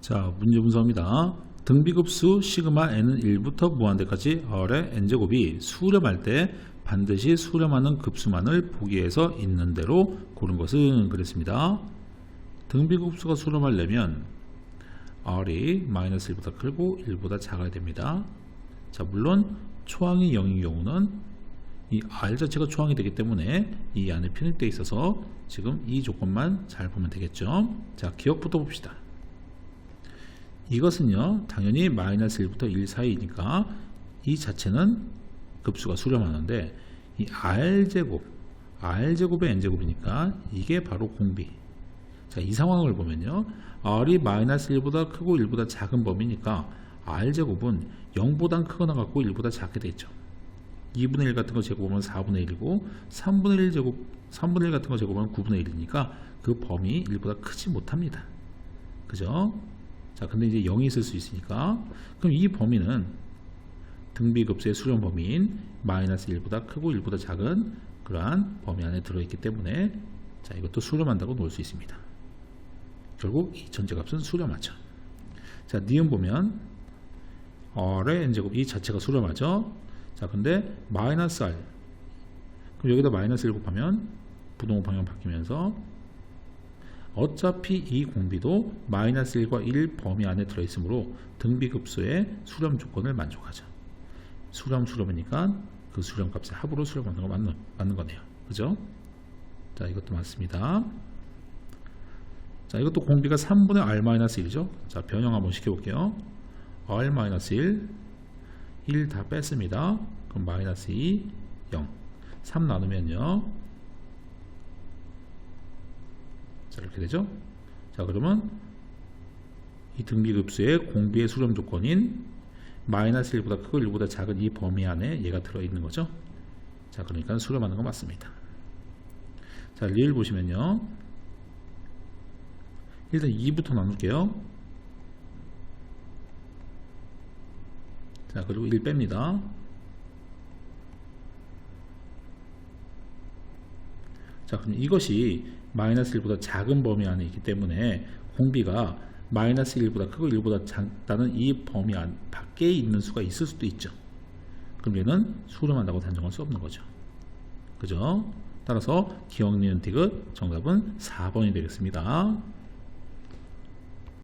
자, 문제 분석입니다. 등비급수 시그마 n은 1부터 무한대까지 R의 n제곱이 수렴할 때 반드시 수렴하는 급수만을 보기에서 있는 대로 고른 것은 그랬습니다. 등비급수가 수렴하려면 R이 마이너스 1보다 크고 1보다 작아야 됩니다. 자, 물론 초항이 0인 경우는 이 R 자체가 초항이 되기 때문에 이 안에 편입되어 있어서 지금 이 조건만 잘 보면 되겠죠. 자, 기억부터 봅시다. 이것은요 당연히 마이너스 1부터 1 사이니까 이 자체는 급수가 수렴하는데 이 r제곱 r제곱의 n제곱이니까 이게 바로 공비. 자 이 상황을 보면요 r이 마이너스 1보다 크고 1보다 작은 범위니까 r제곱은 0보다 크거나 같고 1보다 작게 되죠. 2분의 1 같은 거 제곱하면 4분의 1이고 3분의 1 제곱 3분의 1 같은 거 제곱하면 9분의 1이니까 그 범위 1보다 크지 못합니다. 그죠? 자, 근데 이제 0이 있을 수 있으니까 그럼 이 범위는 등비급수의 수렴 범위인 마이너스 1보다 크고 1보다 작은 그러한 범위 안에 들어있기 때문에 자, 이것도 수렴한다고 놓을 수 있습니다. 결국 이 전제값은 수렴하죠. 자, 니은 보면 R의 n제곱 이 자체가 수렴하죠. 자, 근데 마이너스 R 그럼 여기다 마이너스 1 곱하면 부동호 방향 바뀌면서 어차피 이 공비도 마이너스 1과 1 범위 안에 들어있으므로 등비급수의 수렴 조건을 만족하죠. 수렴 수렴이니까 그 수렴 값의 합으로 수렴하는 거 맞는, 맞는 거네요. 그죠? 자, 이것도 맞습니다. 자, 이것도 공비가 3분의 R-1이죠. 자, 변형 한번 시켜볼게요. R-1, 1 다 뺐습니다. 그럼 마이너스 2, 0. 3 나누면요. 자, 이렇게 되죠. 자, 그러면 이 등비급수의 공비의 수렴 조건인 마이너스 1보다 크고 1보다 작은 이 범위 안에 얘가 들어있는 거죠. 자, 그러니까 수렴하는 거 맞습니다. 자, 리을 보시면요. 일단 2부터 나눌게요. 자, 그리고 1 뺍니다. 자, 그럼 이것이 마이너스 1보다 작은 범위 안에 있기 때문에 공비가 마이너스 1보다 크고 1보다 작다는 이 범위 안 밖에 있는 수가 있을 수도 있죠. 그럼 얘는 수렴한다고 단정할 수 없는 거죠. 그죠? 따라서 기억 니은 티귿 정답은 4번이 되겠습니다.